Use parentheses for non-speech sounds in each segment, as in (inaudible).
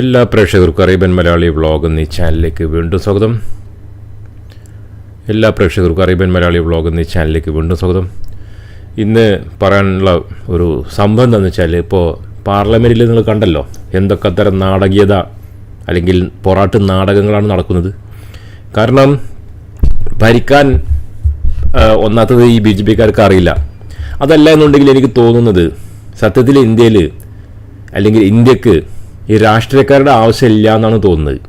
എല്ലാ പ്രേക്ഷകർക്കും Arabian Malayali vlog എന്നീ ചാനലിലേക്ക് വീണ്ടും സ്വാഗതം. എല്ലാ പ്രേക്ഷകർക്കും അറേബ്യൻ മലയാളി വ്ളോഗ് എന്നീ ചാനലിലേക്ക് വീണ്ടും സ്വാഗതം. ഇന്ന് പറയാനുള്ള ഒരു സംഭവം എന്താണെന്ന് വെച്ചാൽ ഇപ്പോൾ പാർലമെന്റിൽ നിങ്ങൾ കണ്ടല്ലോ എന്തൊക്കെ തരം നാടകീയത അല്ലെങ്കിൽ പൊറാട്ട് നാടകങ്ങളാണ് നടക്കുന്നത്. കാരണം ഭരിക്കാൻ ഒന്നാത്തത് ഈ ബി ജെ പിക്കാർക്ക് അറിയില്ല. അതല്ല എന്നുണ്ടെങ്കിൽ എനിക്ക് തോന്നുന്നത് സത്യത്തിൽ ഇന്ത്യയിൽ അല്ലെങ്കിൽ ഇന്ത്യയ്ക്ക് ഈ രാഷ്ട്രീയക്കാരുടെ ആവശ്യമില്ല എന്നാണ് തോന്നുന്നത്.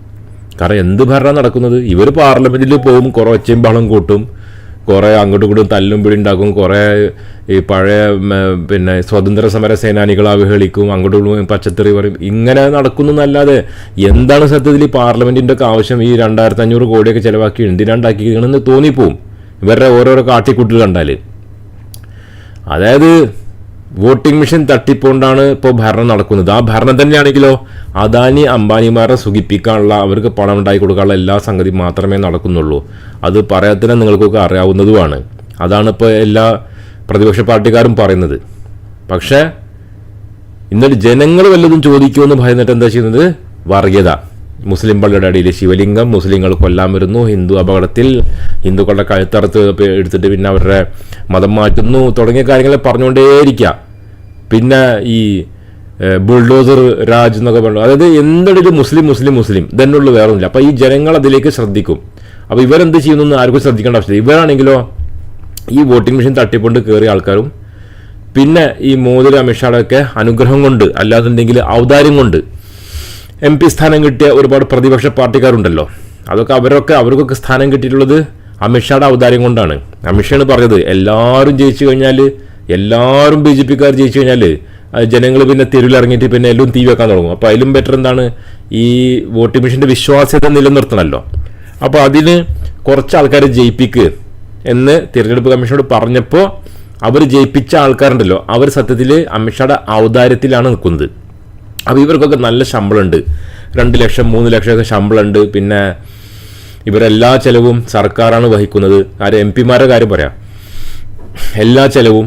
കാരണം എന്ത് ഭരണം നടക്കുന്നത്? ഇവർ പാർലമെന്റിൽ പോകും കുറേ ഒച്ചയും ബഹളം കൂട്ടും കുറേ അങ്ങോട്ടും ഇങ്ങോട്ടും തല്ലും പിടി ഉണ്ടാക്കും കുറേ ഈ പഴയ പിന്നെ സ്വതന്ത്ര സമര സേനാനികളെ അവഹേളിക്കും അങ്ങോട്ടും ഇങ്ങോട്ടും പച്ചത്തെറി പറയും. ഇങ്ങനെ നടക്കുന്നു എന്നല്ലാതെ എന്താണ് സത്യത്തിൽ ഈ പാർലമെന്റിന്റെ ഒക്കെ ആവശ്യം? ഈ രണ്ടായിരത്തി അഞ്ഞൂറ് കോടിയൊക്കെ ചിലവാക്കി എന്തിനാണ്ടാക്കിയിരിക്കണമെന്ന് തോന്നിപ്പോവും ഇവരുടെ ഓരോരോ കാട്ടിക്കൂട്ടിൽ കണ്ടാൽ അതായത് വോട്ടിംഗ് മെഷീൻ തട്ടിപ്പോണ്ടാണ് ഇപ്പോൾ ഭരണം നടക്കുന്നത്. ആ ഭരണം തന്നെയാണെങ്കിലോ അദാനി അംബാനിമാരെ സുഖിപ്പിക്കാനുള്ള അവർക്ക് പണം ഉണ്ടാക്കി കൊടുക്കാനുള്ള എല്ലാ സംഗതി മാത്രമേ നടക്കുന്നുള്ളൂ. അത് പറയാത്തന്നെ നിങ്ങൾക്കൊക്കെ അറിയാവുന്നതുമാണ്. അതാണ് ഇപ്പോൾ എല്ലാ പ്രതിപക്ഷ പാർട്ടിക്കാരും പറയുന്നത്. പക്ഷേ ഇന്നലെ ജനങ്ങൾ വല്ലതും ചോദിക്കുമെന്ന് ഭയന്നിട്ട് എന്താ ചെയ്യുന്നത്? വർഗീയത. മുസ്ലിം പള്ളിയുടെ അടിയിൽ ശിവലിംഗം മുസ്ലിങ്ങൾ കൊല്ലാൻ വരുന്നു. ഹിന്ദു അപകടത്തിൽ ഹിന്ദുക്കളുടെ കഴുത്തറുത്ത് എടുത്തിട്ട് പിന്നെ അവരുടെ മതം മാറ്റുന്നു. തുടങ്ങിയ കാര്യങ്ങൾ പറഞ്ഞുകൊണ്ടേയിരിക്കുക പിന്നെ ഈ ബുൾഡോസർ രാജ് എന്നൊക്കെ പറഞ്ഞു. അതായത് എന്തെങ്കിലും മുസ്ലിം മുസ്ലിം മുസ്ലിം. ഇതന്നെയുള്ളൂ വേറെ ഒന്നുമില്ല അപ്പോൾ ഈ ജനങ്ങൾ അതിലേക്ക് ശ്രദ്ധിക്കും. അപ്പോൾ ഇവരെന്ത് ചെയ്യുന്നു ആർക്കും ശ്രദ്ധിക്കേണ്ട ആവശ്യമില്ല. ഇവരാണെങ്കിലോ ഈ വോട്ടിംഗ് മെഷീൻ തട്ടിക്കൊണ്ട് കയറിയ ആൾക്കാരും പിന്നെ ഈ മോദി അമിത്ഷായുടെ ഒക്കെ അനുഗ്രഹം കൊണ്ട് അല്ലാന്നുണ്ടെങ്കിൽ ഔദാര്യം കൊണ്ട് എം പി സ്ഥാനം കിട്ടിയ ഒരുപാട് പ്രതിപക്ഷ പാർട്ടിക്കാരുണ്ടല്ലോ. അതൊക്കെ അവരൊക്കെ അവർക്കൊക്കെ സ്ഥാനം കിട്ടിയിട്ടുള്ളത് അമിത്ഷായുടെ ഔദാര്യം കൊണ്ടാണ്. അമിത്ഷാണ് പറഞ്ഞത് എല്ലാവരും ജയിച്ചു കഴിഞ്ഞാൽ എല്ലാവരും ബി ജെ പിക്കാർ ജയിച്ചു കഴിഞ്ഞാൽ ജനങ്ങൾ പിന്നെ തെരുവിലിറങ്ങിയിട്ട് പിന്നെ എല്ലാം തീ വെക്കാൻ തുടങ്ങും. അപ്പോൾ അതിലും ബെറ്റർ എന്താണ് ഈ വോട്ടിംഗ് മെഷീന്റെ വിശ്വാസ്യത നിലനിർത്തണമല്ലോ. അപ്പോൾ അതിന് കുറച്ച് ആൾക്കാരെ ജയിപ്പിക്ക് എന്ന് തിരഞ്ഞെടുപ്പ് കമ്മീഷനോട് പറഞ്ഞപ്പോൾ അവർ ജയിപ്പിച്ച ആൾക്കാരുണ്ടല്ലോ. അവർ സത്യത്തിൽ അമിത്ഷായുടെ ഔദാര്യത്തിലാണ് നിൽക്കുന്നത്. അപ്പോൾ ഇവർക്കൊക്കെ നല്ല ശമ്പളമുണ്ട്. രണ്ട് ലക്ഷം മൂന്ന് ലക്ഷമൊക്കെ ശമ്പളമുണ്ട്. പിന്നെ ഇവരെല്ലാ ചെലവും സർക്കാരാണ് വഹിക്കുന്നത്. ആരെ എം പിമാരുടെ കാര്യം പറയാം. എല്ലാ ചിലവും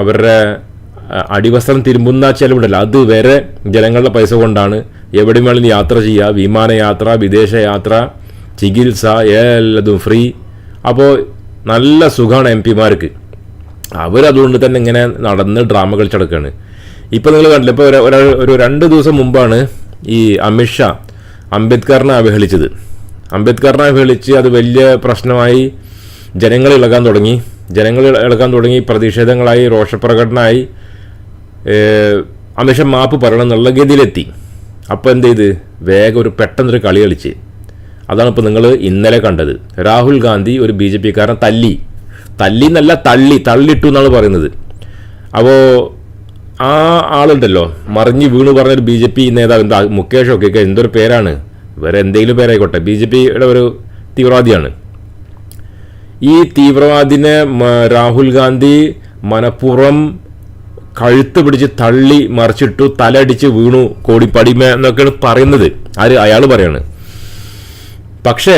അവരുടെ അടിവസ്ത്രം തിരുമ്പുന്ന ചെലവുണ്ടല്ലോ. അത് വരെ ജനങ്ങളുടെ പൈസ കൊണ്ടാണ് എവിടെ വേണമെങ്കിലും യാത്ര ചെയ്യുക വിമാനയാത്ര വിദേശയാത്ര ചികിത്സ എല്ലാതും ഫ്രീ. അപ്പോൾ നല്ല സുഖമാണ് എം പിമാർക്ക്. അവരതുകൊണ്ട് തന്നെ ഇങ്ങനെ നടന്ന് ഡ്രാമ കളിച്ചടക്കാണ്. ഇപ്പം നിങ്ങൾ കണ്ടില്ല ഇപ്പോൾ ഒരാൾ ഒരു രണ്ട് ദിവസം മുമ്പാണ് ഈ അമിത്ഷാ അംബേദ്കറിനെ അവഹേളിച്ചത്. അംബേദ്കറിനെ അവഹേളിച്ച് അത് വലിയ പ്രശ്നമായി ജനങ്ങൾ ഇളകാൻ തുടങ്ങി. ജനങ്ങൾ ഇളകാൻ തുടങ്ങി പ്രതിഷേധങ്ങളായി രോഷപ്രകടനമായി. അമിഷ മാപ്പ് പറയണം എന്നുള്ള ഗതിയിലെത്തി. അപ്പോൾ എന്ത് ചെയ്ത്? വേഗം ഒരു പെട്ടെന്നൊരു കളി കളിച്ച്. അതാണ് ഇപ്പോൾ നിങ്ങൾ ഇന്നലെ കണ്ടത്. രാഹുൽ ഗാന്ധി ഒരു ബി ജെ പിക്കാരൻ തല്ലി. തല്ലി എന്നല്ല തള്ളി. തള്ളിട്ടു എന്നാണ് പറയുന്നത്. അപ്പോൾ ആ ആളുണ്ടല്ലോ. മറിഞ്ഞ് വീണ് പറഞ്ഞൊരു ബി ജെ പി നേതാവ് എന്താ മുകേഷ് ഒക്കെ എന്തൊരു പേരാണ്? വേറെ എന്തെങ്കിലും പേരായിക്കോട്ടെ. ബി ജെ പിയുടെ ഒരു തീവ്രവാദിയാണ്. ഈ തീവ്രവാദിനെ രാഹുൽ ഗാന്ധി മനഃപൂർവം കഴുത്ത് പിടിച്ച് തള്ളി മറിച്ചിട്ടു തലടിച്ച് വീണു കോടിപ്പടിമ എന്നൊക്കെയാണ് പറയുന്നത്. ആര്? അയാൾ പറയാണ്. പക്ഷേ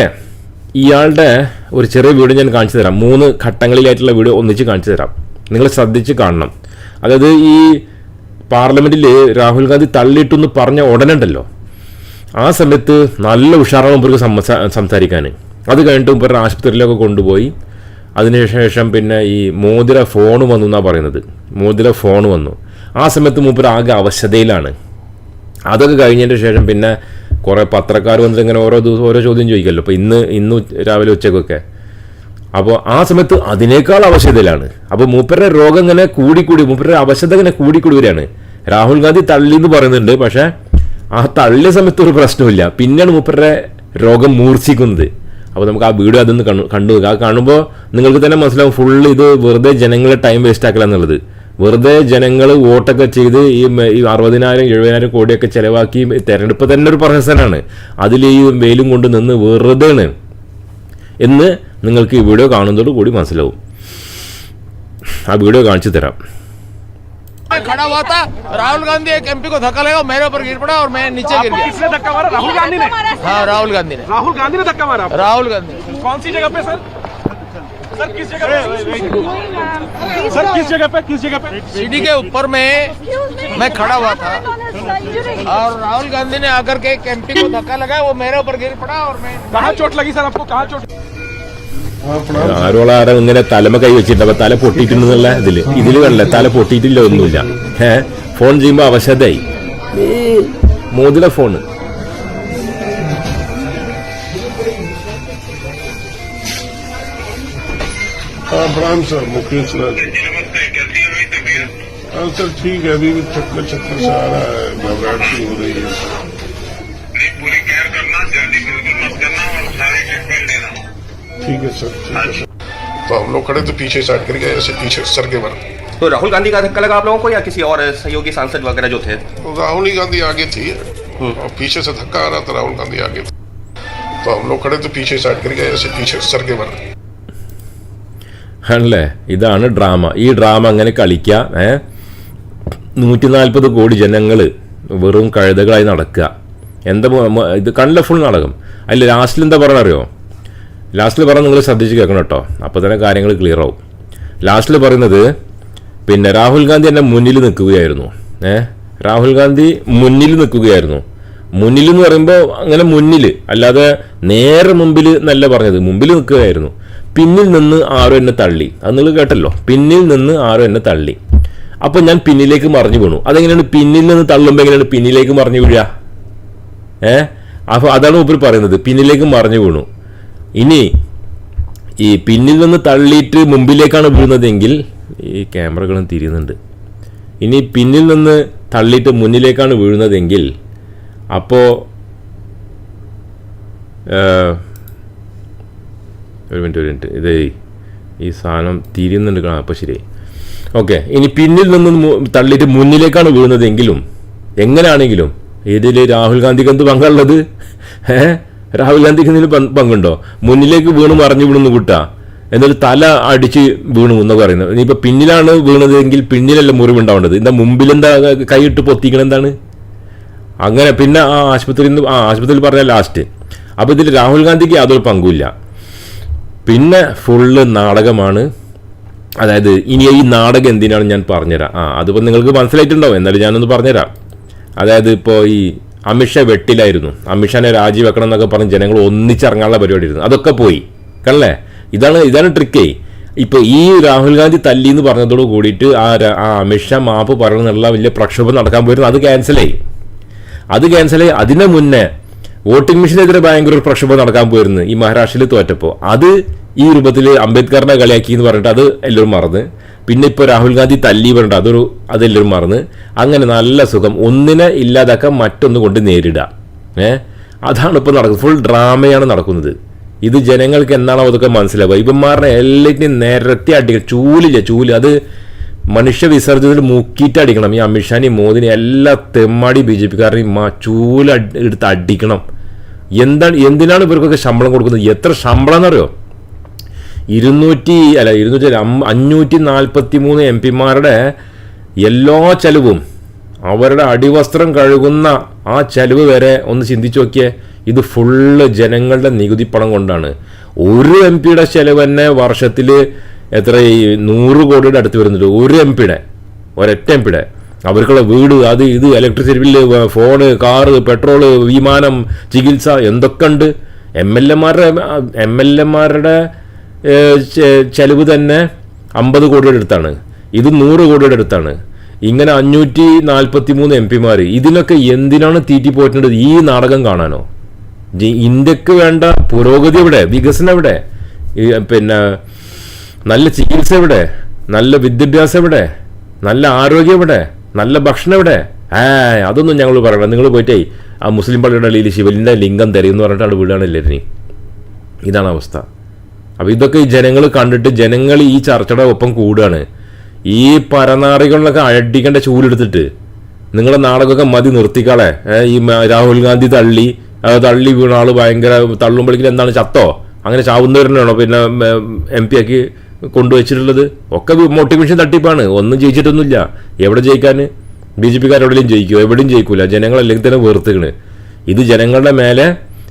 ഇയാളുടെ ഒരു ചെറിയ വീഡിയോ ഞാൻ കാണിച്ചു തരാം. മൂന്ന് ഘട്ടങ്ങളിലായിട്ടുള്ള വീഡിയോ ഒന്നിച്ച് കാണിച്ചു തരാം. നിങ്ങൾ ശ്രദ്ധിച്ച് കാണണം. അതായത് ഈ പാർലമെന്റിൽ രാഹുൽ ഗാന്ധി തള്ളിയിട്ടു എന്ന് പറഞ്ഞ ഉടനെ ഉണ്ടല്ലോ ആ സമയത്ത് നല്ല ഉഷാറാണ് മുമ്പ് സംസാരിക്കാൻ അത് കഴിഞ്ഞിട്ട് മുമ്പ് ആശുപത്രിയിലൊക്കെ കൊണ്ടുപോയി. അതിനുശേഷം പിന്നെ ഈ മോതിര ഫോൺ വന്നു എന്നാണ് പറയുന്നത്. മോതിര ഫോൺ വന്നു. ആ സമയത്ത് മൂപ്പർ ആകെ അവശതയിലാണ്. അതൊക്കെ കഴിഞ്ഞതിന്റെ ശേഷം പിന്നെ കുറേ പത്രക്കാർ വന്നിട്ട് ഇങ്ങനെ ഓരോ ദിവസം ഓരോ ചോദ്യം ചോദിക്കല്ലോ. അപ്പോൾ ഇന്ന് ഇന്ന് രാവിലെ ഉച്ചക്കൊക്കെ. അപ്പോൾ ആ സമയത്ത് അതിനേക്കാൾ അവശതയിലാണ്. അപ്പോൾ മൂപ്പരുടെ രോഗം ഇങ്ങനെ കൂടിക്കൂടി മൂപ്പരുടെ അവശത ഇങ്ങനെ കൂടിക്കൂടി വരികയാണ്. രാഹുൽ ഗാന്ധി തള്ളി എന്ന് പറയുന്നുണ്ട് പക്ഷേ ആ തള്ളിയ സമയത്ത് ഒരു പ്രശ്നമില്ല പിന്നെയാണ് മൂപ്പരുടെ രോഗം മൂർച്ഛിക്കുന്നത്. അപ്പോൾ നമുക്ക് ആ വീഡിയോ അതൊന്ന് കണ്ടു കണ്ടു. ആ കാണുമ്പോൾ നിങ്ങൾക്ക് തന്നെ മനസ്സിലാവും ഫുള്ള് ഇത് വെറുതെ ജനങ്ങളെ ടൈം വേസ്റ്റ് ആക്കല എന്നുള്ളത്. വെറുതെ ജനങ്ങൾ വോട്ടൊക്കെ ചെയ്ത് ഈ ഈ അറുപതിനായിരം എഴുപതിനായിരം കോടിയൊക്കെ ചിലവാക്കി തെരഞ്ഞെടുപ്പ് തന്നെ ഒരു പ്രഹസനാണ്. അതിൽ ഈ വെയിലും കൊണ്ട് നിന്ന് വെറുതെയാണ്. എന്ന് നിങ്ങൾക്ക് ഈ വീഡിയോ കാണുന്നതോടു കൂടി മനസ്സിലാവും. ആ വീഡിയോ കാണിച്ചു തരാം. मैं खड़ा हुआ था। राहुल गांधी एक एमपी को धक्का लगा मेरे ऊपर गिर पड़ा और मैं नीचे गिर गया। किसने धक्का मारा? राहुल गांधी ने? हाँ राहुल गांधी ने। राहुल गांधी ने धक्का मारा राहुल गांधी। कौन सी जगह पे सर? सर किस जगह पे? सर किस जगह पे किस जगह पे? सीढ़ी के ऊपर में मैं खड़ा हुआ था। और राहुल गांधी ने आकर के एक एमपी को धक्का लगाया वो मेरे ऊपर गिर पड़ा और मैं कहाँ चोट लगी सर आपको? कहाँ चोट? ആരോളാരം ഇങ്ങനെ തലമ കൈ വെച്ചിട്ട് അപ്പൊ തല പൊട്ടിയിട്ടുണ്ടെന്നുള്ള ഇതില് ഇതില് കണ്ടില്ല തല പൊട്ടിയിട്ടില്ല ഒന്നുമില്ല ഏ ഫോൺ ചെയ്യുമ്പോ അവശതയായി മോദിലെ ഫോണ് हाँ प्रणाम सर मुकेश राज हाँ सर ठीक है अभी भी चक्कर चक्कर से आ रहा है घबराहट सी हो रही है ठीक है सर ठीक है सर तो हम लोग खड़े थे पीछे साइड करके ऐसे पीछे सर के बार तो राहुल गांधी का धक्का लगा आप लोगों को या किसी और सहयोगी सांसद वगैरह जो थे तो राहुल ही गांधी आगे थी और पीछे से धक्का आ रहा था राहुल गांधी आगे थे तो हम लोग खड़े थे पीछे साइड करके ऐसे पीछे सर के बार ആണല്ലേ ഇതാണ് ഡ്രാമ ഈ ഡ്രാമ അങ്ങനെ കളിക്കുക ഏ നൂറ്റി നാൽപ്പത് കോടി ജനങ്ങൾ വെറും കഴുതകളായി നടക്കുക എന്താ മോ- മോ- ഇത് കണ്ടില്ല ഫുൾ നാടകം അതിൽ ലാസ്റ്റിൽ എന്താ പറയണ അറിയോ ലാസ്റ്റിൽ പറഞ്ഞ നിങ്ങൾ ശ്രദ്ധിച്ച് കേൾക്കണം കേട്ടോ. അപ്പോൾ തന്നെ കാര്യങ്ങൾ ക്ലിയർ ആവും. ലാസ്റ്റിൽ പറയുന്നത് പിന്നെ രാഹുൽ ഗാന്ധി എന്റെ മുന്നിൽ നിൽക്കുകയായിരുന്നു. ഏ? രാഹുൽ ഗാന്ധി മുന്നിൽ നിൽക്കുകയായിരുന്നു. മുന്നിൽ എന്ന് പറയുമ്പോൾ അങ്ങനെ മുന്നിൽ അല്ലാതെ നേരെ മുമ്പിൽ എന്നല്ല പറഞ്ഞത്. മുമ്പിൽ നിൽക്കുകയായിരുന്നു. പിന്നിൽ നിന്ന് ആരോ എന്നെ തള്ളി. അത് നിങ്ങൾ കേട്ടല്ലോ. പിന്നിൽ നിന്ന് ആരോ എന്നെ തള്ളി. അപ്പോൾ ഞാൻ പിന്നിലേക്ക് മറിഞ്ഞു വീണു. അതെങ്ങനെയാണ് പിന്നിൽ നിന്ന് തള്ളുമ്പോൾ എങ്ങനെയാണ് പിന്നിലേക്ക് മറിഞ്ഞു വീഴുക ഏ? അപ്പോൾ അതാണ് ഉപരി പറയുന്നത്. പിന്നിലേക്ക് മറിഞ്ഞു വീണു. ഇനി ഈ പിന്നിൽ നിന്ന് തള്ളിയിട്ട് മുമ്പിലേക്കാണ് വീഴുന്നതെങ്കിൽ ഈ ക്യാമറകളും തിരിയുന്നുണ്ട്. ഇനി പിന്നിൽ നിന്ന് തള്ളിയിട്ട് മുന്നിലേക്കാണ് വീഴുന്നതെങ്കിൽ അപ്പോൾ ഒരു മിനിറ്റ് ഒരു മിനിറ്റ്. ഇത് ഈ സാധനം തിരിയുന്നുണ്ട് കാണാം. അപ്പോൾ ശരി. ഓക്കെ. ഇനി പിന്നിൽ നിന്ന് തള്ളിയിട്ട് മുന്നിലേക്കാണ് വീഴുന്നതെങ്കിലും എങ്ങനെയാണെങ്കിലും ഇതിൽ രാഹുൽ ഗാന്ധിക്ക് എന്ത് പങ്കുള്ളത് ഏ? രാഹുൽ ഗാന്ധിക്ക് എന്തെങ്കിലും പങ്ക് പങ്കുണ്ടോ? മുന്നിലേക്ക് വീണ് മറിഞ്ഞു വിടുന്നു കുട്ട. എന്നൊരു തല അടിച്ച് വീണു എന്നൊക്കെ പറയുന്നത്. ഇനിയിപ്പോൾ പിന്നിലാണ് വീണതെങ്കിൽ പിന്നിലല്ല മുറിവുണ്ടാവേണ്ടത്. എന്താ മുമ്പിലെന്താ കൈയിട്ട് പൊത്തിക്കണ എന്താണ്? അങ്ങനെ പിന്നെ ആ ആശുപത്രിയിൽ നിന്ന് ആ ആശുപത്രിയിൽ പറഞ്ഞ ലാസ്റ്റ് അപ്പോൾ ഇതിൽ രാഹുൽ ഗാന്ധിക്ക് യാതൊരു പങ്കുമില്ല. പിന്നെ ഫുള്ള് നാടകമാണ്. അതായത് ഇനി ഈ നാടകം എന്തിനാണ് ഞാൻ പറഞ്ഞുതരാം? ആ അതിപ്പോൾ നിങ്ങൾക്ക് മനസ്സിലായിട്ടുണ്ടാവും. എന്നാലും ഞാനൊന്ന് പറഞ്ഞുതരാം. അതായത് ഇപ്പോൾ ഈ അമിത്ഷാ വെട്ടിലായിരുന്നു. അമിഷനെ രാജിവെക്കണം എന്നൊക്കെ പറഞ്ഞ് ജനങ്ങൾ ഒന്നിച്ചിറങ്ങാനുള്ള പരിപാടി ആയിരുന്നു അതൊക്കെ പോയി. കണ്ടല്ലേ? ഇതാണ് ഇതാണ് ട്രിക്കേ ഇപ്പോൾ ഈ രാഹുൽ ഗാന്ധി തല്ലി എന്ന് പറഞ്ഞതോട് കൂടിയിട്ട് ആ ആ അമിത്ഷാ മാപ്പ് പറയണമെന്നുള്ള വലിയ പ്രക്ഷോഭം നടക്കാൻ പോയിരുന്നു. അത് ക്യാൻസലായി അത് ക്യാൻസലായി അതിനു മുന്നേ വോട്ടിംഗ് മെഷീനെതിരെ ഭയങ്കര ഒരു പ്രക്ഷോഭം നടക്കാൻ പോയിരുന്നു ഈ മഹാരാഷ്ട്രയിൽ തോറ്റപ്പോൾ അത് ഈ രൂപത്തിൽ അംബേദ്കറിനെ കളിയാക്കി എന്ന് പറഞ്ഞിട്ട് അത് എല്ലാവരും മറന്ന്. പിന്നെ ഇപ്പോൾ രാഹുൽ ഗാന്ധി തല്ലി പറഞ്ഞിട്ട് അതൊരു അതെല്ലാവരും മറന്ന്. അങ്ങനെ നല്ല സുഖം. ഒന്നിനെ ഇല്ലാതാക്കാൻ മറ്റൊന്ന് കൊണ്ട് നേരിടുക ഏ? അതാണ് ഇപ്പോൾ നടക്കുന്നത്. ഫുൾ ഡ്രാമയാണ് നടക്കുന്നത്. ഇത് ജനങ്ങൾക്ക് എന്താണോ അതൊക്കെ മനസ്സിലാവുക. ഇവന്മാരുടെ എല്ലാറ്റിനും നിരത്തി അടിക്കണം. ചൂലില്ല? ചൂൽ. അത് മനുഷ്യ വിസർജനത്തിൽ മുക്കിയിട്ട് അടിക്കണം. ഈ അമിത്ഷാനെയും മോദിനെ എല്ലാ തെമ്മാടി ബി ജെ പിക്കാരനെയും ചൂല എടുത്ത് അടിക്കണം. എന്താണ് എന്തിനാണ് ഇവർക്കൊക്കെ ശമ്പളം കൊടുക്കുന്നത്? എത്ര ശമ്പളം എന്നറിയോ ഇരുന്നൂറ്റി അല്ല ഇരുന്നൂറ്റി അഞ്ഞൂറ്റി നാൽപ്പത്തി മൂന്ന് എം പിമാരുടെ എല്ലാ ചെലവും അവരുടെ അടിവസ്ത്രം കഴുകുന്ന ആ ചെലവ് വരെ ഒന്ന് ചിന്തിച്ചു നോക്കിയേ. ഇത് ഫുള്ള് ജനങ്ങളുടെ നികുതി പണം കൊണ്ടാണ്. ഒരു എം പിയുടെ ചെലവ് തന്നെ വർഷത്തിൽ എത്ര ഈ നൂറ് കോടിയുടെ അടുത്ത് വരുന്നുണ്ട്. ഒരു എം പിയുടെ ഒരൊറ്റ എം പിയുടെ. അവർക്കുള്ള വീട് അത് ഇത് electricity bill phone car petrol വിമാനം ചികിത്സ എന്തൊക്കെ ഉണ്ട്. എം എൽ എമാരുടെ എം എൽ എമാരുടെ ചെലവ് തന്നെ അമ്പത് കോടിയുടെ അടുത്താണ്. ഇത് നൂറ് കോടിയുടെ അടുത്താണ്. ഇങ്ങനെ അഞ്ഞൂറ്റി നാൽപ്പത്തി മൂന്ന് എം പിമാർ ഇതിനൊക്കെ എന്തിനാണ് തീറ്റി പോറ്റുന്നത് ഈ നാടകം കാണാനോ? ഇന്ത്യയ്ക്ക് വേണ്ട പുരോഗതി എവിടെ? വികസനം എവിടെ? പിന്നെ നല്ല ചികിത്സ എവിടെ? നല്ല വിദ്യാഭ്യാസം എവിടെ? നല്ല ആരോഗ്യം എവിടെ? നല്ല ഭക്ഷണം എവിടെ? ഏ അതൊന്നും ഞങ്ങൾ പറയണം നിങ്ങൾ പോയിട്ടേ ആ മുസ്ലിം പള്ളിയുടെ അടിയിൽ ശിവലിന്റെ ലിംഗം തരുമെന്ന് പറഞ്ഞിട്ടാണ് വീടാണ് ഇതാണ് അവസ്ഥ. അപ്പോൾ ഇതൊക്കെ ഈ ജനങ്ങൾ കണ്ടിട്ട് ജനങ്ങൾ ഈ ചർച്ചയുടെ ഒപ്പം കൂടുകയാണ്. ഈ പരനാറികളിലൊക്കെ അടിക്കേണ്ട ചൂലെടുത്തിട്ട് നിങ്ങളെ നാടകമൊക്കെ മതി നിർത്തിക്കാളെ. ഈ രാഹുൽ ഗാന്ധി തള്ളി തള്ളി വീണ ആൾ ഭയങ്കര തള്ളുമ്പോഴേക്കും എന്താണ് ചത്തോ? അങ്ങനെ ചാവുന്നവരനാണോ പിന്നെ എം പി ആക്കി കൊണ്ടുവച്ചിട്ടുള്ളത്? ഒക്കെ മോട്ടിവേഷൻ തട്ടിപ്പാണ്. ഒന്നും ജയിച്ചിട്ടൊന്നുമില്ല. എവിടെ ജയിക്കാൻ ബി ജെ പിക്കാരെവിടെയും ജയിക്കുമോ എവിടെയും ജയിക്കൂല. ജനങ്ങളല്ലെങ്കിൽ തന്നെ വെറുത്തുകണ് ഇത് ജനങ്ങളുടെ മേലെ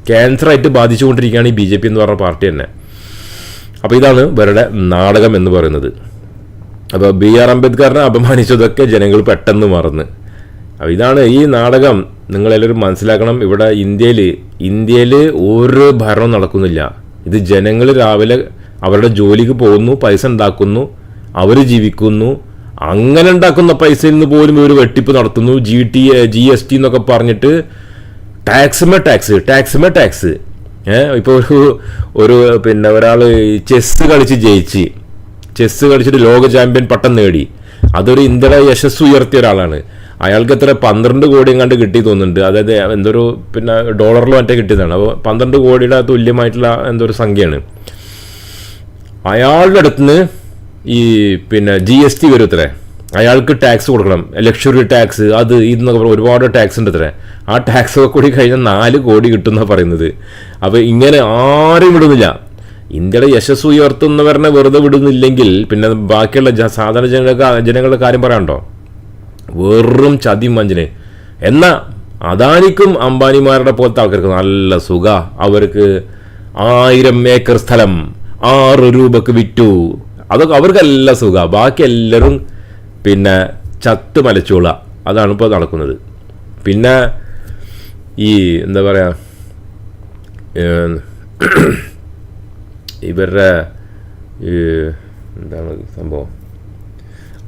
ക്യാൻസറായിട്ട് ബാധിച്ചുകൊണ്ടിരിക്കുകയാണ് ഈ ബി ജെ പി എന്ന് പറഞ്ഞ പാർട്ടി തന്നെ. അപ്പോൾ ഇതാണ് ഇവരുടെ നാടകം എന്ന് പറയുന്നത്. അപ്പോൾ ബി ആർ അംബേദ്കറിനെ അപമാനിച്ചതൊക്കെ ജനങ്ങൾ പെട്ടെന്ന് മറന്ന്. അപ്പോൾ ഇതാണ് ഈ നാടകം. നിങ്ങളെല്ലാവരും മനസ്സിലാക്കണം ഇവിടെ ഇന്ത്യയിൽ ഇന്ത്യയിൽ ഒരു ഭരണം നടക്കുന്നില്ല. ഇത് ജനങ്ങൾ രാവിലെ അവരുടെ ജോലിക്ക് പോകുന്നു പൈസ ഉണ്ടാക്കുന്നു അവർ ജീവിക്കുന്നു. അങ്ങനെ ഉണ്ടാക്കുന്ന പൈസയിൽ നിന്ന് പോലും ഇവർ വെട്ടിപ്പ് നടത്തുന്നു. G T G S T എന്നൊക്കെ പറഞ്ഞിട്ട് ടാക്സിമേ ടാക്സ് ടാക്സിമേ ടാക്സ് ഇപ്പോൾ ഒരു ഒരു പിന്നെ ഒരാൾ ചെസ് കളിച്ച് ജയിച്ച് ചെസ്സ് കളിച്ചിട്ട് ലോക ചാമ്പ്യൻ പട്ടം നേടി. അതൊരു ഇന്ത്യയുടെ യശസ് ഉയർത്തിയ ഒരാളാണ്. അയാൾക്ക് എത്ര പന്ത്രണ്ട് കോടി എങ്ങാണ്ട് കിട്ടി തോന്നുന്നുണ്ട്. അതായത് എന്തൊരു പിന്നെ ഡോളറിൽ മറ്റേ കിട്ടിയതാണ്. അപ്പോൾ പന്ത്രണ്ട് കോടിയുടെ തുല്യമായിട്ടുള്ള എന്തൊരു സംഖ്യയാണ്. അയാളുടെ അടുത്തുനിന്ന് ഈ പിന്നെ ജി എസ് ടി വരും ഇത്രേ അയാൾക്ക് ടാക്സ് കൊടുക്കണം. ലക്ഷറി ടാക്സ് അത് ഇതെന്നൊക്കെ പറഞ്ഞാൽ ഒരുപാട് ടാക്സ് ഉണ്ട് അത്ര ആ ടാക്സ് ഒക്കെ കൂടി കഴിഞ്ഞാൽ നാല് കോടി കിട്ടും എന്നാണ് പറയുന്നത്. അപ്പോൾ ഇങ്ങനെ ആരും വിടുന്നില്ല. ഇന്ത്യയുടെ യശസ് ഉയർത്തുന്നവരനെ വെറുതെ വിടുന്നില്ലെങ്കിൽ പിന്നെ ബാക്കിയുള്ള സാധാരണ ജനങ്ങൾക്ക് ജനങ്ങളുടെ കാര്യം പറയാനുണ്ടോ? വെറും ചതിയും മഞ്ചിന് എന്നാ അദാനിക്കും അംബാനിമാരുടെ പോലത്തെ ആൾക്കാർക്ക് നല്ല സുഖ. അവർക്ക് ആയിരം ഏക്കർ സ്ഥലം ആറ് രൂപക്ക് വിറ്റു. അതൊക്കെ അവർക്കെല്ലാം സുഖ. ബാക്കി എല്ലാവരും പിന്നെ ചത്ത് മലച്ചോള. അതാണ് ഇപ്പോൾ നടക്കുന്നത്. പിന്നെ ഈ എന്താ പറയുക ഇവരുടെ എന്താണ് സംഭവം?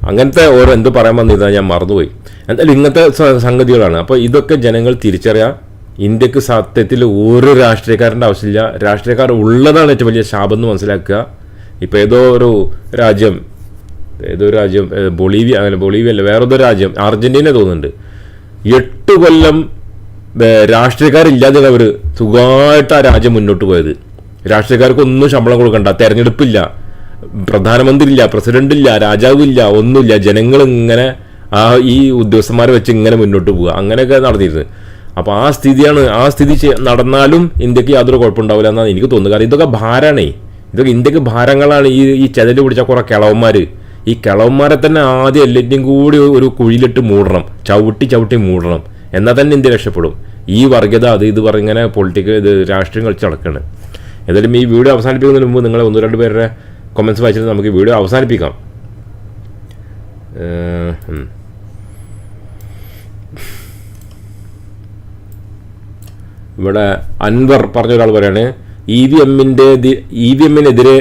അങ്ങനത്തെ ഓരോ എന്ത് പറയാൻ വന്നിരുന്നാൽ ഞാൻ മറന്നുപോയി. എന്തായാലും ഇങ്ങനത്തെ സംഗതികളാണ്. അപ്പോൾ ഇതൊക്കെ ജനങ്ങൾ തിരിച്ചറിയാം. ഇന്ത്യയ്ക്ക് സത്യത്തിൽ ഒരു രാഷ്ട്രീയക്കാരന്റെ ആവശ്യമില്ല. രാഷ്ട്രീയക്കാർ ഉള്ളതാണ് ഏറ്റവും വലിയ ശാപം എന്ന് മനസ്സിലാക്കുക. ഇപ്പോൾ ഏതോ ഒരു രാജ്യം ഏതോ രാജ്യം ബൊളീവിയ അങ്ങനെ ബൊളീവിയ അല്ല വേറൊരു രാജ്യം അർജന്റീന തോന്നുന്നുണ്ട്. എട്ട് കൊല്ലം രാഷ്ട്രീയക്കാരില്ലാതെയാണ് രാഷ്ട്രീയക്കാരില്ലാതെ അവർ സുഖമായിട്ട് ആ രാജ്യം മുന്നോട്ട് പോയത്. രാഷ്ട്രീയക്കാർക്ക് ഒന്നും ശമ്പളം കൊടുക്കണ്ട തെരഞ്ഞെടുപ്പില്ല. പ്രധാനമന്ത്രി ഇല്ല പ്രസിഡന്റ് ഇല്ല രാജാവില്ല ഒന്നുമില്ല. ജനങ്ങൾ ഇങ്ങനെ ആ ഈ ഉദ്യോഗസ്ഥന്മാരെ വെച്ച് ഇങ്ങനെ മുന്നോട്ട് പോവുക. അങ്ങനെയൊക്കെ നടന്നിരുന്നത്. അപ്പോൾ ആ സ്ഥിതിയാണ് ആ സ്ഥിതി നടന്നാലും ഇന്ത്യയ്ക്ക് യാതൊരു കുഴപ്പമുണ്ടാവില്ല എന്നാണ് എനിക്ക് തോന്നുന്നത്. കാരണം ഇതൊക്കെ ഭാരമാണേ ഇതൊക്കെ ഇന്ത്യയ്ക്ക് ഭാരങ്ങളാണ് ഈ ഈ ചെതൽ പിടിച്ച കുറേ കിളവന്മാർ ഈ കിളവന്മാരെ തന്നെ ആദ്യം എല്ലാറ്റിനും കൂടി ഒരു കുഴിയിലിട്ട് മൂടണം. ചവിട്ടി ചവിട്ടി മൂടണം. എന്നാൽ തന്നെ ഇന്ത്യ രക്ഷപ്പെടും. ഈ വർഗത അത് ഇത് പറഞ്ഞിങ്ങനെ പൊളിറ്റിക്കൽ ഇത് രാഷ്ട്രീയം കളിച്ച് നടക്കുകയാണ് ഏതായാലും ഈ വീഡിയോ അവസാനിപ്പിക്കുന്നതിന് മുമ്പ് നിങ്ങൾ ഒന്ന് രണ്ട് പേരുടെ കൊമൻസ് വായിച്ചിട്ട് നമുക്ക് വീഡിയോ അവസാനിപ്പിക്കാം. ഇവിടെ അൻവർ പറഞ്ഞ ഒരാൾ പറയാണ് ഇ വി എമ്മിന്റെ ഇ വി എമ്മിനെതിരെ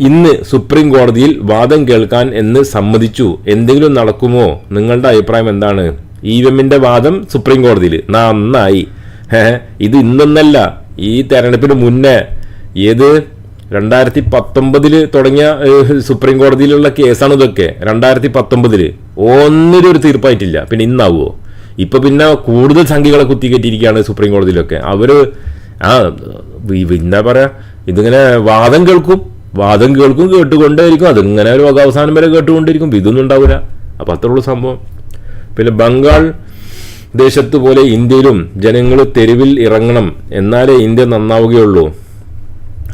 ഇന്ന് സുപ്രീം കോടതിയിൽ വാദം കേൾക്കാൻ എന്ന് സമ്മതിച്ചു. എന്തെങ്കിലും നടക്കുമോ? നിങ്ങളുടെ അഭിപ്രായം എന്താണ്? ഇ എമ്മിന്റെ വാദം സുപ്രീം കോടതിയിൽ. നന്നായി. ഇത് ഇന്നൊന്നല്ല. ഈ തെരഞ്ഞെടുപ്പിന് മുന്നേ ഏത്? രണ്ടായിരത്തി പത്തൊമ്പതിൽ തുടങ്ങിയ സുപ്രീം കോടതിയിലുള്ള കേസാണ് ഇതൊക്കെ. രണ്ടായിരത്തി പത്തൊമ്പതിൽ ഒന്നിനും ഒരു തീർപ്പായിട്ടില്ല. പിന്നെ ഇന്നാവുമോ ഇപ്പൊ പിന്നെ കൂടുതൽ സംഖ്യകളെ കുത്തിക്കയറ്റിയിരിക്കുകയാണ് സുപ്രീം കോടതിയിലൊക്കെ. അവർ ആ എന്താ പറയാ? ഇതിങ്ങനെ വാദം കേൾക്കും. വാദം കേൾക്കും കേട്ടുകൊണ്ടേയിരിക്കും. അതിങ്ങനെ ഒരു അവസാനം വരെ കേട്ടുകൊണ്ടിരിക്കും. ഇതൊന്നും ഉണ്ടാവില്ല അപ്പം അത്രയുള്ള സംഭവം. പിന്നെ ബംഗാൾ ദേശത്ത് പോലെ ഇന്ത്യയിലും ജനങ്ങൾ തെരുവിൽ ഇറങ്ങണം. എന്നാലേ ഇന്ത്യ നന്നാവുകയുള്ളൂ.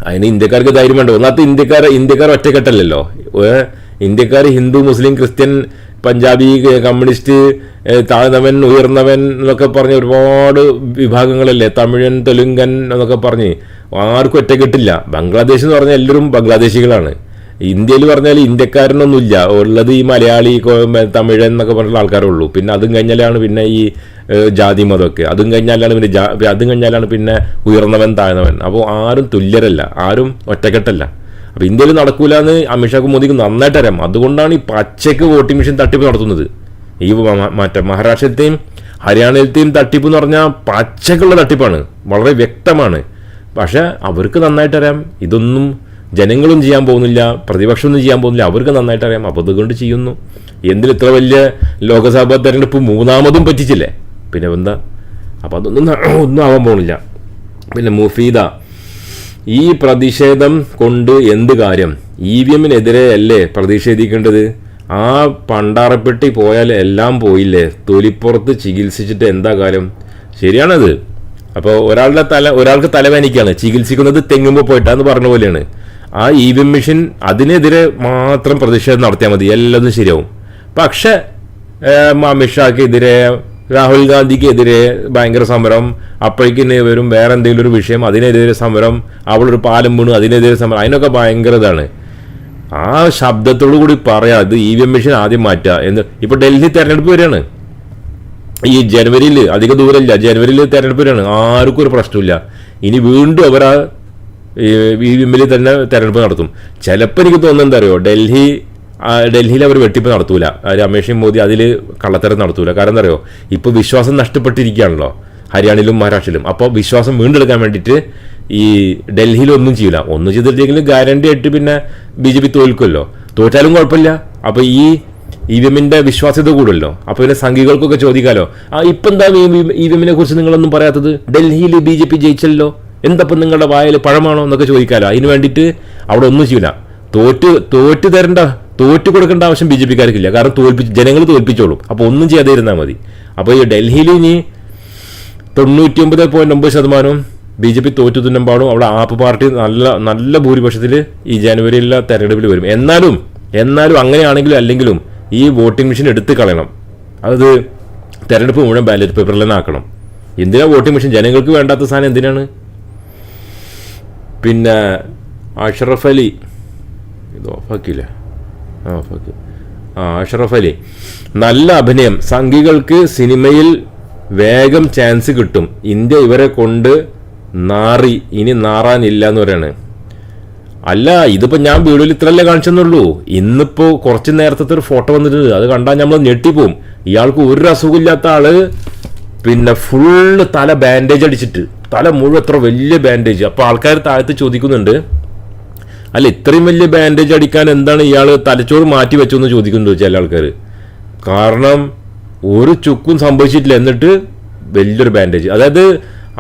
അതിന് ഇന്ത്യക്കാർക്ക് ധൈര്യം വേണ്ട? ഒന്നാമത്തെ ഇന്ത്യക്കാർ ഇന്ത്യക്കാർ ഒറ്റക്കെട്ടല്ലല്ലോ. ഇന്ത്യക്കാർ ഹിന്ദു മുസ്ലിം ക്രിസ്ത്യൻ പഞ്ചാബി കമ്മ്യൂണിസ്റ്റ് താഴ്ന്നവൻ ഉയർന്നവൻ എന്നൊക്കെ പറഞ്ഞ് ഒരുപാട് വിഭാഗങ്ങളല്ലേ? തമിഴൻ തെലുങ്കൻ എന്നൊക്കെ പറഞ്ഞ് ആർക്കും ഒറ്റക്കെട്ടില്ല ബംഗ്ലാദേശ് എന്ന് പറഞ്ഞാൽ എല്ലാവരും ബംഗ്ലാദേശികളാണ്. ഇന്ത്യയിൽ പറഞ്ഞാൽ ഇന്ത്യക്കാരനൊന്നുമില്ല. ഉള്ളത് ഈ മലയാളി തമിഴ് എന്നൊക്കെ പറഞ്ഞിട്ടുള്ള ആൾക്കാരെ ഉള്ളൂ പിന്നെ അതും കഴിഞ്ഞാലാണ് പിന്നെ ഈ ജാതി മതമൊക്കെ. അതും കഴിഞ്ഞാലാണ് പിന്നെ ജാ അതും കഴിഞ്ഞാലാണ് പിന്നെ ഉയർന്നവൻ താഴ്ന്നവൻ. അപ്പോൾ ആരും തുല്യരല്ല. ആരും ഒറ്റക്കെട്ടല്ല. അപ്പോൾ ഇന്ത്യയിൽ നടക്കൂല എന്ന് അമിത്ഷാക്ക് മോദിക്ക് നന്നായിട്ട് അറിയാം. അതുകൊണ്ടാണ് ഈ പച്ചയ്ക്ക് വോട്ടിംഗ് മെഷീൻ തട്ടിപ്പ് നടത്തുന്നത്. ഈ മറ്റേ മഹാരാഷ്ട്രത്തെയും ഹരിയാനയിലത്തെയും തട്ടിപ്പ് എന്ന് പറഞ്ഞാൽ പച്ചക്കുള്ള തട്ടിപ്പാണ്. വളരെ വ്യക്തമാണ്. പക്ഷെ അവർക്ക് നന്നായിട്ടറിയാം ഇതൊന്നും ജനങ്ങളും ചെയ്യാൻ പോകുന്നില്ല പ്രതിപക്ഷമൊന്നും ചെയ്യാൻ പോകുന്നില്ല. അവർക്ക് നന്നായിട്ട് അറിയാം. അപ്പോൾ അതുകൊണ്ട് ചെയ്യുന്നു. എന്തിന് ഇത്ര വലിയ ലോക്സഭാ തെരഞ്ഞെടുപ്പ് മൂന്നാമതും പറ്റിച്ചില്ലേ? പിന്നെ എന്താ? അപ്പോൾ അതൊന്നും ഒന്നും ആവാൻ പോകുന്നില്ല. പിന്നെ മുഫീദ ഈ പ്രതിഷേധം കൊണ്ട് എന്ത് കാര്യം? ഇ വി എമ്മിനെതിരെ അല്ലേ പ്രതിഷേധിക്കേണ്ടത്? ആ പണ്ടാറപ്പെട്ടി പോയാൽ എല്ലാം പോയില്ലേ? തൊലിപ്പുറത്ത് ചികിത്സിച്ചിട്ട് എന്താ കാര്യം? ശരിയാണത്. അപ്പോൾ ഒരാളുടെ തല ഒരാൾക്ക് തലവേനിക്കാണ് ചികിത്സിക്കുന്നത് തെങ്ങുമ്പോൾ പോയിട്ടാന്ന് പറഞ്ഞ പോലെയാണ്. ആ ഇ വി എം മെഷീൻ അതിനെതിരെ മാത്രം പ്രതിഷേധം നടത്തിയാൽ മതി. എല്ലാതും ശരിയാവും. പക്ഷേ അമിത്ഷാക്കെതിരെ രാഹുൽ ഗാന്ധിക്കെതിരെ ഭയങ്കര സമരം അപ്പോഴേക്കിന് വരും വേറെ എന്തെങ്കിലും ഒരു വിഷയം അതിനെതിരെ സമരം അവളൊരു പാലം വീണു അതിനെതിരെ സമരം അതിനൊക്കെ ഭയങ്കര ഇതാണ്. ആ ശബ്ദത്തോടു കൂടി പറയാം ഇത് ഇ വി എം മെഷീൻ ആദ്യം മാറ്റുക എന്ന്. ഇപ്പൊ ഡൽഹി തെരഞ്ഞെടുപ്പ് വരികയാണ് ഈ ജനുവരിയിൽ അധിക ദൂരമില്ല. ജനുവരിയിൽ തെരഞ്ഞെടുപ്പ് വരികയാണ് ആർക്കും ഒരു പ്രശ്നമില്ല ഇനി വീണ്ടും അവർ ആ ഈ വി എമ്മിൽ തന്നെ തെരഞ്ഞെടുപ്പ് നടത്തും. ചിലപ്പോൾ എനിക്ക് തോന്നുന്നത് എന്താ അറിയോ? ഡൽഹി ഡൽഹിയിൽ അവർ വെട്ടിപ്പ് നടത്തൂല. ആ, രമേശ് മോദി അതിൽ കള്ളത്തരം നടത്തൂല. കാരണം എന്താ അറിയോ? ഇപ്പോൾ വിശ്വാസം നഷ്ടപ്പെട്ടിരിക്കുകയാണല്ലോ. ഹരിയാനയിലും മഹാരാഷ്ട്രയിലും. അപ്പോൾ വിശ്വാസം വീണ്ടെടുക്കാൻ വേണ്ടിയിട്ട് ഈ ഡൽഹിയിൽ ഒന്നും ചെയ്യില്ല ഒന്നും ചെയ്തിട്ടില്ലെങ്കിലും ഗ്യാരണ്ടി ആയിട്ട് പിന്നെ ബി ജെ പി തോൽക്കുമല്ലോ തോറ്റാലും കുഴപ്പമില്ല. അപ്പോൾ ഈ ഇ വി എമ്മിന്റെ വിശ്വാസ്യത കൂടുമല്ലോ. അപ്പോൾ പിന്നെ സംഘികൾക്കൊക്കെ ചോദിക്കാലോ. ആ ഇപ്പം എന്താ ഇ വി എമ്മിനെ കുറിച്ച് നിങ്ങളൊന്നും പറയാത്തത്? ഡൽഹിയിൽ ബി ജെ പി ജയിച്ചല്ലോ. എന്തപ്പം നിങ്ങളുടെ വായിൽ പഴമാണോ എന്നൊക്കെ ചോദിക്കാലോ. അതിന് വേണ്ടിയിട്ട് അവിടെ ഒന്നും ചെയ്യില്ല തോറ്റ് തോറ്റ് തരേണ്ട തോറ്റ് കൊടുക്കേണ്ട ആവശ്യം ബി ജെ പിക്കാർക്കില്ല. കാരണം തോൽപ്പിച്ച് ജനങ്ങൾ തോൽപ്പിച്ചോളും. അപ്പോൾ ഒന്നും ചെയ്യാതെ ഇരുന്നാൽ മതി. അപ്പോൾ ഈ ഡൽഹിയിൽ ഇനി തൊണ്ണൂറ്റി ഒമ്പത് പോയിന്റ് ഒമ്പത് ശതമാനവും ബി ജെ പി തോറ്റു തുന്നമ്പാടും അവിടെ ആപ്പ് പാർട്ടി നല്ല നല്ല ഭൂരിപക്ഷത്തിൽ ഈ ജനുവരിയിലെ തെരഞ്ഞെടുപ്പിൽ വരും. എന്നാലും എന്നാലും അങ്ങനെയാണെങ്കിലും അല്ലെങ്കിലും ഈ വോട്ടിംഗ് മെഷീൻ എടുത്ത് കളയണം. അത് തെരഞ്ഞെടുപ്പ് മുഴുവൻ ബാലറ്റ് പേപ്പറിൽ തന്നെ ആക്കണം. എന്തിനാ വോട്ടിംഗ് മെഷീൻ? ജനങ്ങൾക്ക് വേണ്ടാത്ത സാധനം എന്തിനാണ്? പിന്നെ അഷറഫ് അലി. ഇത് ഓഫാക്കിയില്ല? ആ ഓഫാക്കി. ആ അഷറഫ് അലി. നല്ല അഭിനയം. സംഘികൾക്ക് സിനിമയിൽ വേഗം ചാൻസ് കിട്ടും. ഇന്ത്യ ഇവരെ കൊണ്ട് നാറി. ഇനി നാറാനില്ല എന്ന് പറയാണ്. അല്ല ഇതിപ്പോ ഞാൻ വീഡിയോയിൽ ഇത്രല്ലേ കാണിച്ചെന്നുള്ളൂ. ഇന്നിപ്പോ കുറച്ച് നേരത്തെ ഒരു ഫോട്ടോ വന്നിട്ടുണ്ട്. അത് കണ്ടാൽ നമ്മൾ ഞെട്ടിപ്പോവും. ഇയാൾക്ക് ഒരു അസുഖമില്ലാത്ത ആൾ പിന്നെ ഫുള്ള് തല ബാൻഡേജ് അടിച്ചിട്ട്. തല മുഴുവൻ എത്ര വലിയ ബാൻഡേജ് അപ്പൊ ആൾക്കാർ താഴത്ത് ചോദിക്കുന്നുണ്ട്. അല്ല ഇത്രയും വലിയ ബാൻഡേജ് അടിക്കാൻ എന്താണ് ഇയാൾ തലച്ചോറ് മാറ്റി വെച്ചു എന്ന് ചോദിക്കുന്നുണ്ട് ചില ആൾക്കാർ കാരണം ഒരു ചുക്കും സംഭവിച്ചിട്ടില്ല. എന്നിട്ട് വലിയൊരു ബാൻഡേജ് അതായത്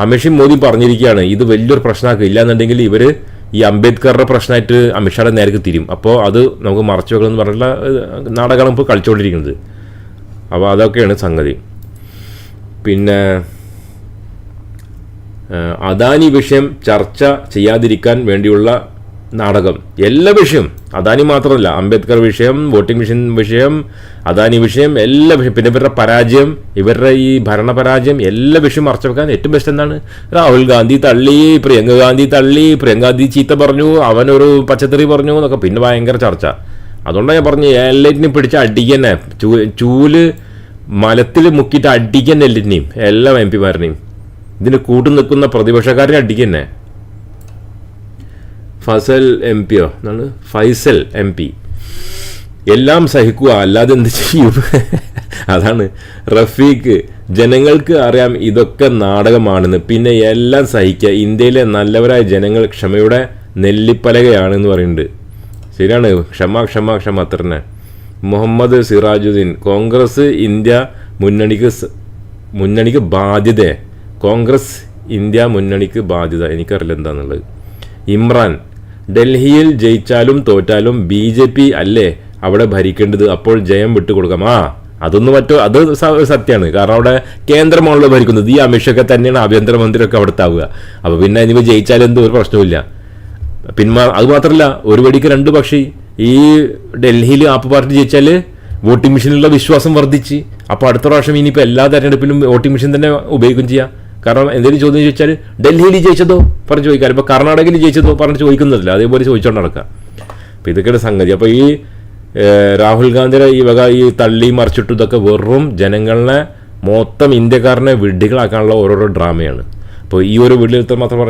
അമിഷി മോദി പറഞ്ഞിരിക്കുകയാണ്. ഇത് വലിയൊരു പ്രശ്നമാക്കുക. ഇല്ല എന്നുണ്ടെങ്കിൽ ഇവർ ഈ അംബേദ്കറുടെ പ്രശ്നമായിട്ട് അമിത്ഷായുടെ നേർക്ക് തിരും. അപ്പോൾ അത് നമുക്ക് മറച്ചു വെക്കണം എന്ന് പറഞ്ഞിട്ടുള്ള ഏഹ്, നാടകമാണ് ഇപ്പോൾ കളിച്ചുകൊണ്ടിരിക്കുന്നത്. അപ്പോൾ അതൊക്കെയാണ് സംഗതി. പിന്നെ അദാനി വിഷയം ചർച്ച ചെയ്യാതിരിക്കാൻ വേണ്ടിയുള്ള നാടകം. എല്ലാ വിഷയം അദാനി മാത്രമല്ല അംബേദ്കർ വിഷയം വോട്ടിംഗ് മെഷീൻ വിഷയം അദാനി വിഷയം എല്ലാ വിഷയം പിന്നെ ഇവരുടെ പരാജയം ഇവരുടെ ഈ ഭരണപരാജയം എല്ലാ വിഷയം മറച്ചു വെക്കാൻ ഏറ്റവും ബെസ്റ്റ് എന്താണ്? രാഹുൽ ഗാന്ധി തള്ളി പ്രിയങ്ക ഗാന്ധി തള്ളി പ്രിയങ്ക ഗാന്ധി ചീത്ത പറഞ്ഞു അവനൊരു പച്ചത്തറി പറഞ്ഞു എന്നൊക്കെ പിന്നെ ഭയങ്കര ചർച്ച. അതുകൊണ്ടാണ് ഞാൻ പറഞ്ഞു എല്ലാറ്റിനെയും പിടിച്ച് അടിക്കന്നെ. ചൂൽ മലത്തിൽ മുക്കിയിട്ട് അടിക്കന്നെ എല്ലാറ്റിനെയും എല്ലാ എം പിമാരനെയും. ഇതിന് കൂട്ടു നിൽക്കുന്ന പ്രതിപക്ഷക്കാരനെ അടിക്കന്നെ. ഫസൽ എം പിയോ എന്നാണ് ഫൈസൽ എം പി. എല്ലാം സഹിക്കുക അല്ലാതെ എന്ത് ചെയ്യും? (laughs) അതാണ് റഫീഖ്. ജനങ്ങൾക്ക് അറിയാം ഇതൊക്കെ നാടകമാണെന്ന്. പിന്നെ എല്ലാം സഹിക്കുക. ഇന്ത്യയിലെ നല്ലവരായ ജനങ്ങൾ ക്ഷമയുടെ നെല്ലിപ്പലകയാണെന്ന് പറയുന്നുണ്ട്. ശരിയാണ്? ക്ഷമ ക്ഷമ ക്ഷമ അത്ര തന്നെ മുഹമ്മദ് സിറാജുദ്ദീൻ. കോൺഗ്രസ് ഇന്ത്യ മുന്നണിക്ക് മുന്നണിക്ക് ബാധ്യത കോൺഗ്രസ് ഇന്ത്യ മുന്നണിക്ക് ബാധ്യത എനിക്കറിയില്ല എന്താണെന്നുള്ളത് ഇമ്രാൻ. ഡൽഹിയിൽ ജയിച്ചാലും തോറ്റാലും ബി ജെ പി അല്ലേ അവിടെ ഭരിക്കേണ്ടത്? അപ്പോൾ ജയം വിട്ടുകൊടുക്കാം. ആ അതൊന്നും മറ്റോ അത് സത്യമാണ്. കാരണം അവിടെ കേന്ദ്രമാണല്ലോ ഭരിക്കുന്നത്. ഈ അമിത്ഷൊക്കെ തന്നെയാണ് ആഭ്യന്തരമന്ത്രിയൊക്കെ അവിടുത്തെ ആവുക അപ്പോൾ പിന്നെ ഇനി ജയിച്ചാലും എന്തോ ഒരു പ്രശ്നവുമില്ല. പിന്മാ അത് മാത്രമല്ല ഒരു വടിക്ക് രണ്ട് പക്ഷി. ഈ ഡൽഹിയിൽ ആപ്പ് പാർട്ടി ജയിച്ചാൽ വോട്ടിംഗ് മെഷീനിലുള്ള വിശ്വാസം വർദ്ധിച്ച്. അപ്പോൾ അടുത്ത പ്രാവശ്യം ഇനിയിപ്പോൾ എല്ലാ തെരഞ്ഞെടുപ്പിലും വോട്ടിംഗ് മെഷീൻ തന്നെ ഉപയോഗിക്കും ചെയ്യാം. കാരണം എന്തെങ്കിലും ചോദ്യം ചോദിച്ചാൽ ഡൽഹിയിൽ ജയിച്ചതോ? പറഞ്ഞ് ചോദിക്കാം ഇപ്പോൾ കർണാടകയിൽ ജയിച്ചതോ പറഞ്ഞ് ചോദിക്കുന്നതില്ല. അതേപോലെ ചോദിച്ചുകൊണ്ട് നടക്കുക അപ്പോൾ ഇതൊക്കെയാണ് സംഗതി. അപ്പോൾ ഈ രാഹുൽ ഗാന്ധിയുടെ ഈ വക ഈ തള്ളി മറിച്ചിട്ടു ഇതൊക്കെ വെറും ജനങ്ങളെ മൊത്തം ഇന്ത്യക്കാരനെ വിഡ്ഢികളാക്കാനുള്ള ഓരോരോ ഡ്രാമയാണ്. അപ്പോൾ ഈ ഒരു വീട്ടിൽ മാത്രം പറഞ്ഞു